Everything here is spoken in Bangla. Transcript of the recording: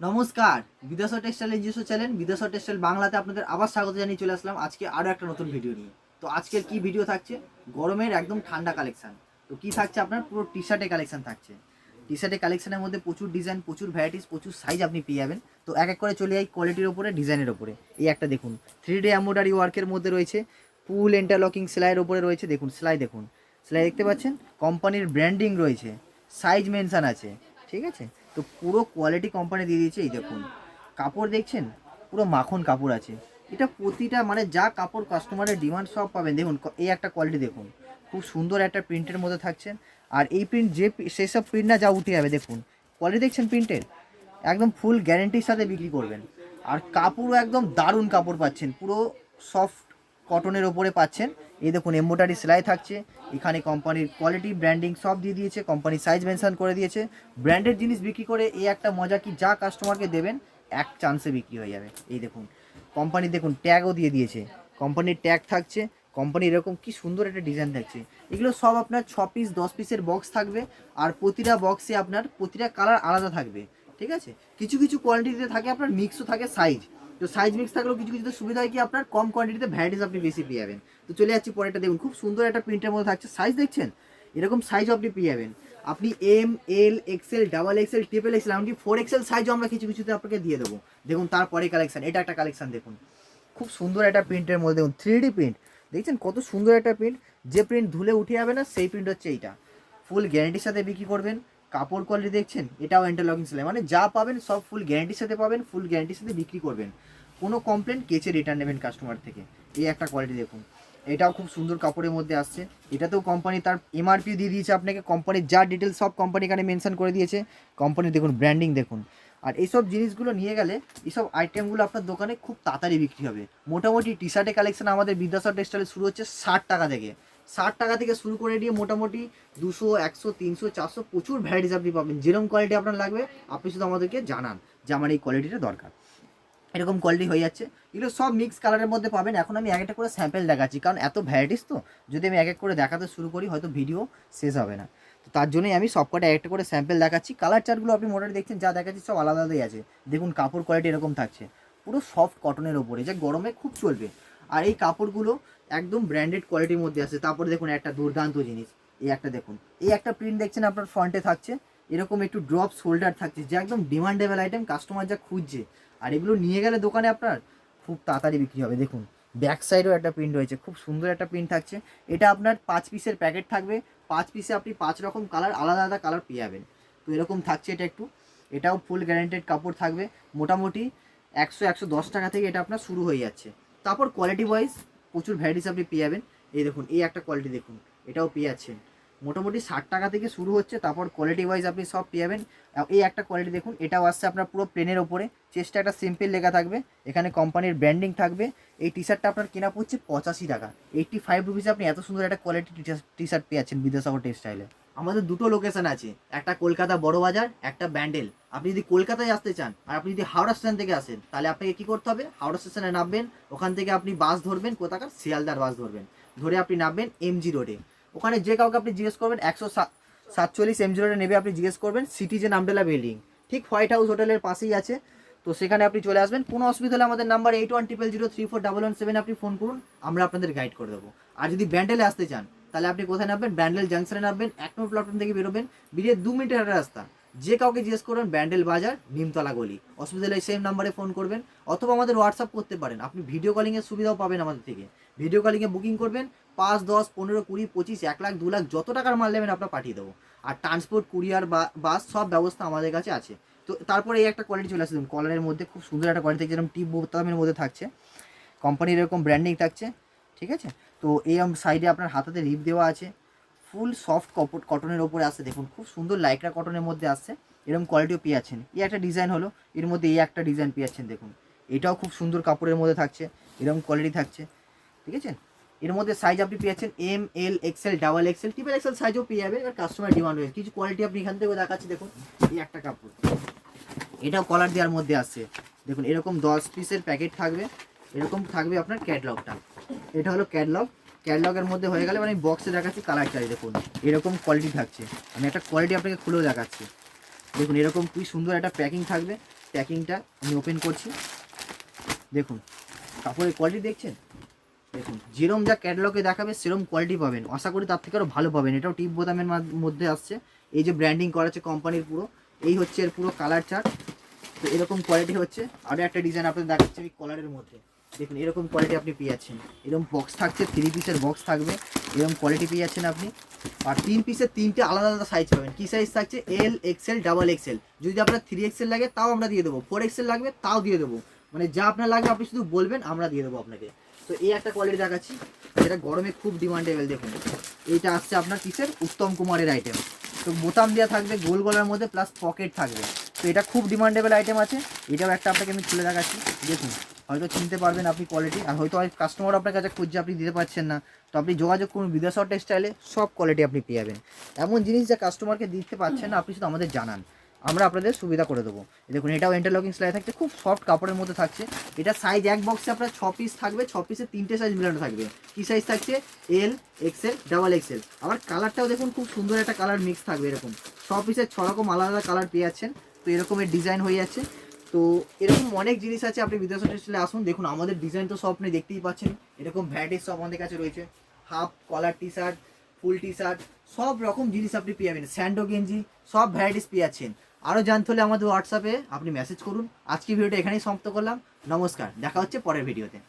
নমস্কার বিদেশ টেক্সটাইল নিজস্ব চ্যানেল বিদেশ টেক্সটাইল বাংলাতে আপনাদের আবার স্বাগত জানিয়ে চলে আসলাম। আজকে আরও একটা নতুন ভিডিও নিয়ে। তো আজকের কি ভিডিও থাকছে? গরমের একদম ঠান্ডা কালেকশন তো কি থাকছে আপনার? পুরো টি শার্টের কালেকশন থাকছে। টি শার্টের কালেকশনের মধ্যে প্রচুর ডিজাইন প্রচুর ভ্যারাইটিস প্রচুর সাইজ আপনি পেয়ে যাবেন। তো এক এক করে চলে যাই কোয়ালিটির ওপরে ডিজাইনের ওপরে এই একটা দেখুন। থ্রি ডে এম্ব্রয়ডারি ওয়ার্কের মধ্যে রয়েছে। ফুল ইন্টারলকিং সেলাইয়ের ওপরে রয়েছে। দেখুন, সেলাই দেখুন। সেলাই দেখতে পাচ্ছেন? কোম্পানির ব্র্যান্ডিং রয়েছে। সাইজ মেনশন আছে। ঠিক আছে? তো পুরো কোয়ালিটি কোম্পানি দিয়ে দিয়েছে, এই দেখুন। কাপড় দেখছেন? পুরো মাখন কাপড় আছে। এটা প্রতিটা মানে যা কাপড় কাস্টমারের ডিমান্ড সব পাবেন। দেখুন এই একটা কোয়ালিটি দেখুন। খুব সুন্দর একটা প্রিন্টের মধ্যে থাকছে। আর এই প্রিন্ট যে পি- সেসব প্রিন্ট না, যা উঠে যাবে, দেখুন। কোয়ালিটি দেখছেন প্রিন্টের একদম ফুল গ্যারেন্টির সাথে বিক্রি করবেন। আর কাপড়ও একদম দারুণ কাপড় পাচ্ছেন। পুরো সফট কটনের ওপরে পাচ্ছেন। এই দেখুন এম্বোটারি সেলাই থাকছে। এখানে কোম্পানির কোয়ালিটি ব্র্যান্ডিং সব দিয়ে দিয়েছে। কোম্পানি সাইজ মেনশন করে দিয়েছে। ব্র্যান্ডেড জিনিস বিক্রি করে এই একটা মজা কি যা কাস্টমারকে দেবেন, এক চান্সে বিক্রি হয়ে যাবে। এই দেখুন কোম্পানি দেখুন ট্যাগও দিয়ে দিয়েছে। কোম্পানির ট্যাগ থাকছে। কোম্পানি এরকম কি সুন্দর একটা ডিজাইন থাকছে। এগুলো সব আপনার ছ পিস দশ পিসের বক্স থাকবে। আর প্রতিটা বক্সে আপনার প্রতিটা কালার আলাদা থাকবে। ঠিক আছে? কিছু কিছু কোয়ালিটিতে থাকে, আপনার মিক্সও থাকে সাইজ তো সাইজ মিক্স থাকলেও কিছু কিছুতে সুবিধা হয় কি, আপনার কম কোয়ান্টিটিতে ভ্যারাইটিস আপনি বেশি পেয়ে যাবেন। তো চলে যাচ্ছি পরেরটা, দেখুন, খুব সুন্দর একটা প্রিন্টের মধ্যে থাকছে। সাইজ দেখছেন? এরকম সাইজ আপনি পেয়ে যাবেন। আপনি M L XL double XL triple XL এমনকি ফোর এক্সেল সাইজও আমরা কিছু কিছুতে আপনাকে দিয়ে দেবো। দেখুন, তারপরে কালেকশন এটা একটা কালেকশন দেখুন। খুব সুন্দর একটা প্রিন্টের মধ্যে, দেখুন থ্রি ডি প্রিন্ট দেখছেন, কত সুন্দর একটা প্রিন্ট যে প্রিন্ট ধুলে উঠে যাবে না, সেই প্রিন্ট হচ্ছে এইটা। ফুল গ্যারেন্টির সাথে বিক্রি করবেন। কাপড় কোয়ালিটি দেখছেন, এটাও ইন্টারলকিং সেলাই। মানে যা পাবেন সব ফুল গ্যারেন্টির সাথে পাবেন ফুল গ্যারেন্টির সাথে বিক্রি করবেন। কোনো কমপ্লেন কেচে রিটার্ন নেবেন কাস্টমার থেকে। এই একটা কোয়ালিটি দেখুন। এটাও খুব সুন্দর কাপড়ের মধ্যে আসছে। এটাতেও কোম্পানি তার এমআরপি দিয়ে দিয়েছে আপনাকে। কোম্পানির যা ডিটেলস সব কোম্পানি এখানে মেনশন করে দিয়েছে। কোম্পানি দেখুন ব্র্যান্ডিং দেখুন। আর এইসব জিনিসগুলো নিয়ে গেলে এইসব আইটেমগুলো আপনার দোকানে খুব তাড়াতাড়ি বিক্রি হবে। মোটামুটি টি শার্টের কালেকশন আমাদের বিদ্যাসাগর টেক্সটাইলে শুরু হচ্ছে ষাট টাকা থেকে। ষাট টাকা থেকে শুরু করে নিয়ে মোটামুটি দুশো, একশো, তিনশো, চারশো প্রচুর ভ্যারাইটিস আপনি পাবেন। যেরকম কোয়ালিটি আপনার লাগবে, আপনি শুধু আমাদেরকে জানান যে আমার এই কোয়ালিটিটা দরকার। এরকম কোয়ালিটি হয়ে যাচ্ছে। এগুলো সব মিক্স কালারের মধ্যে পাবেন। এখন আমি এক একটা করে স্যাম্পেল দেখাচ্ছি। কারণ এত ভ্যারাইটিস তো, যদি আমি এক এক করে দেখাতে শুরু করি, হয়তো ভিডিও শেষ হবে না। তো তার জন্যই আমি সব কটা এক একটা করে স্যাম্পেল দেখাচ্ছি। কালার চার্টগুলো আপনি মোটামুটি দেখছেন, যা দেখাচ্ছি সব আলাদা আলাদাই আছে। দেখুন, কাপড় কোয়ালিটি এরকম থাকছে। পুরো সফট কটনের ওপরে। যা গরমে খুব চলবে। আর এই কাপড়গুলো একদম ব্র্যান্ডেড কোয়ালিটির মধ্যে আছে। তারপরে দেখুন একটা দুর্দান্ত জিনিস। এই একটা দেখুন। এই একটা প্রিন্ট দেখছেন আপনার ফ্রন্টে থাকছে। এরকম একটু ড্রপ শোল্ডার থাকছে, যা একদম ডিমান্ডেবল আইটেম কাস্টমার যা খুঁজছে। আর এগুলো নিয়ে গেলে দোকানে আপনার খুব তাড়াতাড়ি বিক্রি হবে। দেখুন ব্যাক সাইডেও একটা প্রিন্ট রয়েছে। খুব সুন্দর একটা প্রিন্ট থাকছে। এটা আপনার পাঁচ পিসের প্যাকেট থাকবে। পাঁচ পিসে আপনি পাঁচ রকম কালার আলাদা আলাদা কালার পেয়ে যাবেন। তো এরকম থাকছে এটা একটু। এটাও ফুল গ্যারান্টেড কাপড় থাকবে। মোটামুটি একশো একশো দশ টাকা থেকে এটা আপনার শুরু হয়ে যাচ্ছে। তারপর কোয়ালিটি ওয়াইজ প্রচুর ভ্যারাইটিস আপনি পেয়ে যাবেন। এই দেখুন, এই একটা কোয়ালিটি দেখুন, এটাও পেয়ে যাচ্ছেন। মোটামুটি ষাট টাকা থেকে শুরু হচ্ছে, তারপর কোয়ালিটি ওয়াইজ আপনি সব পেয়ে যাবেন। এই একটা কোয়ালিটি দেখুন, এটাও আসছে আপনার পুরো প্লেনের ওপরে। চেস্টটা একটা সিম্পল লেখা থাকবে, এখানে কোম্পানির ব্র্যান্ডিং থাকবে। এই টি শার্টটা আপনার কেনা পড়ছে পঁচাশি টাকা। এইটটি ফাইভ রুপিসে আপনি এত সুন্দর একটা কোয়ালিটি টি শার্ট পেয়ে যাচ্ছেন বিদ্যাসাগর টেক্সটাইলে আমাদের দুটো লোকেশন আছে। একটা কলকাতা বড় বাজার, একটা ব্যান্ডেল। আপনি যদি কলকাতায় আসতে চান আর আপনি যদি হাওড়া স্টেশন থেকে আসেন, তাহলে আপনাকে কি করতে হবে? হাওড়া স্টেশনে নামবেন, ওখান থেকে আপনি বাস ধরবেন, কোথাকার? শিয়ালদার বাস ধরবেন। ধরে আপনি নামবেন এমজি রোডে ওখানে যে কাউকে আপনি জিজ্ঞেস করবেন, একশো সাতচল্লিশ এমজি রোডে নেবে আপনি জিজ্ঞেস করবেন সিটিজেন আমডেলা বিল্ডিং ঠিক হোয়াইট হাউস হোটেলের পাশেই আছে। তো সেখানে আপনি চলে আসবেন। কোনো অসুবিধা হলে আমাদের number eight one triple zero three four double one seven আপনি ফোন করুন, আমরা আপনাদের গাইড করে দেবো। আর যদি ব্যান্ডেলে আসতে চান তাহলে আপনি কোথায় নামবেন? ব্যান্ডেল জাংশনে নামবেন, এক নম্বর প্ল্যাটফর্ম থেকে বেরোবেন, বেরিয়ে দু মিনিটের রাস্তা। যে কাউকে জিজ্ঞেস করবেন, ব্যান্ডেল বাজার নিমতলা গলি। অসুবিধা হলে সেম নাম্বারে ফোন করবেন, অথবা আমাদের হোয়াটসঅ্যাপ করতে পারেন। আপনি ভিডিও কলিংয়ের সুবিধাও পাবেন আমাদের থেকে। ভিডিও কলিংয়ে বুকিং করবেন, পাঁচ, দশ, পনেরো, কুড়ি, পঁচিশ, এক লাখ, দু লাখ, যত টাকার মাল নেবেন আপনার পাঠিয়ে দেবো। আর ট্রান্সপোর্ট কুরিয়ার বাস সব ব্যবস্থা আমাদের কাছে আছে। তো তারপরে এই একটা কোয়ালিটি চলে দেখুন কলারের মধ্যে খুব সুন্দর একটা কোয়ালিটি যেরকম টিপ বোতামের মধ্যে থাকছে। কোম্পানির এরকম ব্র্যান্ডিং থাকছে। ঠিক আছে? তো এই সাইডে আপনার হাতাতে রিপ দেওয়া আছে। ফুল সফট কপট কটনের ওপরে আসছে, দেখুন। খুব সুন্দর লাইকরা কটনের মধ্যে আসছে। এরকম কোয়ালিটিও পেয়ে যাচ্ছেন। এই একটা ডিজাইন হলো। এর মধ্যে এই একটা ডিজাইন পেয়ে যাচ্ছেন, দেখুন। এটাও খুব সুন্দর কাপড়ের মধ্যে থাকছে। এরকম কোয়ালিটি থাকছে। ঠিক আছে? এর মধ্যে সাইজ আপনি পেয়ে যাচ্ছেন M L XL double XL triple XL সাইজও পেয়ে যাবেন। এবার কাস্টমার ডিমান্ড রয়েছে। কিছু কোয়ালিটি আপনি এখান থেকে দেখাচ্ছি, দেখুন। এই একটা কাপড়। এটাও কলার দেওয়ার মধ্যে আসছে। দেখুন, এরকম দশ পিসের প্যাকেট থাকবে। এরকম থাকবে আপনার ক্যাটলগটা এটা হলো ক্যাটলগ ক্যাটলগের মধ্যে হয়ে গেলে মানে বক্সে দেখাচ্ছি কালার চাই দেখুন। এরকম কোয়ালিটি থাকছে। আমি একটা কোয়ালিটি আপনাকে খুলেও দেখাচ্ছি। দেখুন, এরকম খুবই সুন্দর একটা প্যাকিং থাকবে। প্যাকিংটা আমি ওপেন করছি। দেখুন, কাপড়ের কোয়ালিটি দেখছেন? দেখুন, যেরম যা ক্যাটালগে দেখাবে, সেরম কোয়ালিটি পাবেন। আশা করি তার থেকে আরও ভালো পাবেন। এটাও টিপ বোতামের মধ্যে আসছে। এই যে ব্র্যান্ডিং করা আছে কোম্পানির পুরো, এই হচ্ছে এর পুরো কালার চার্ট তো এরকম কোয়ালিটি হচ্ছে। আরও একটা ডিজাইন আপনাদের দেখাচ্ছি আমি কলারের মধ্যে। দেখুন, এরকম কোয়ালিটি আপনি পেয়ে যাচ্ছেন। এরকম বক্স থাকছে থ্রি পিসের বক্স থাকবে। এরকম কোয়ালিটি পেয়ে যাচ্ছেন আপনি। আর তিন পিসের তিনটে আলাদা আলাদা সাইজ পাবেন। কী সাইজ থাকছে? এল এক্সেল ডাবল এক্সেল যদি আপনার থ্রি এক্সেল লাগে, তাও আমরা দিয়ে দেবো। ফোর এক্সেল লাগবে, তাও দিয়ে দেবো। মানে যা আপনার লাগবে, আপনি শুধু বলবেন, আমরা দিয়ে দেবো আপনাকে। তো এই একটা কোয়ালিটি দেখাচ্ছি। যেটা গরমে খুব ডিমান্ডেবল দেখুন। এইটা আসছে আপনার কিসের উত্তম কুমারের আইটেম তো বোতাম দেওয়া থাকবে, গোল গলার মধ্যে প্লাস পকেট থাকবে। তো এটা খুব ডিমান্ডেবল আইটেম আছে। এটাও একটা আপনাকে আমি খুলে দেখাচ্ছি। দেখুন হয়তো চিনতে পারবেন আপনি কোয়ালিটি আর হয়তো কাস্টমার আপনার কাছে খুঁজছে, আপনি দিতে পারছেন না। তো আপনি যোগাযোগ করুন বিদ্যাসর টেক্সটাইলে সব কোয়ালিটি আপনি পেয়ে যাবেন। এমন জিনিস যা কাস্টমারকে দিতে পারছেন না, আপনি শুধু আমাদের জানান। আমরা আপনাদের সুবিধা করে দেবো। দেখুন, এটাও ইন্টারলকিং সেলাই থাকছে, খুব সফট কাপড়ের মধ্যে থাকছে। এটা সাইজ এক বক্সে আপনার ছ পিস থাকবে, ছ পিসে তিনটে সাইজ মিলানো থাকবে। কি সাইজ থাকছে? এল এক্সেল ডাবল এক্সেল আবার কালারটাও দেখুন, খুব সুন্দর একটা কালার মিক্স থাকবে এরকম। ছ পিসের ছ রকম আলাদা আলাদা কালার পেয়ে যাচ্ছেন। তো এরকমের ডিজাইন হয়ে যাচ্ছে। তো এরকম অনেক জিনিস আছে, আপনি বিদেশ টেক্সটাইলে আসুন, দেখুন, আমাদের ডিজাইন তো সব আপনি দেখতেই পাচ্ছেন। এরকম ভ্যারাইটিস সব আমাদের কাছে রয়েছে। Half collar T shirt full T shirt সব রকম জিনিস আপনি পেয়ে যাবেন। স্যান্ডো গেঞ্জি, সব ভ্যারাইটিস পেয়ে যাচ্ছেন। আরও জানতে হলে আমাদের হোয়াটসঅ্যাপে আপনি মেসেজ করুন। আজকে ভিডিওটা এখানেই সমাপ্ত করলাম। নমস্কার। দেখা হচ্ছে পরের ভিডিওতে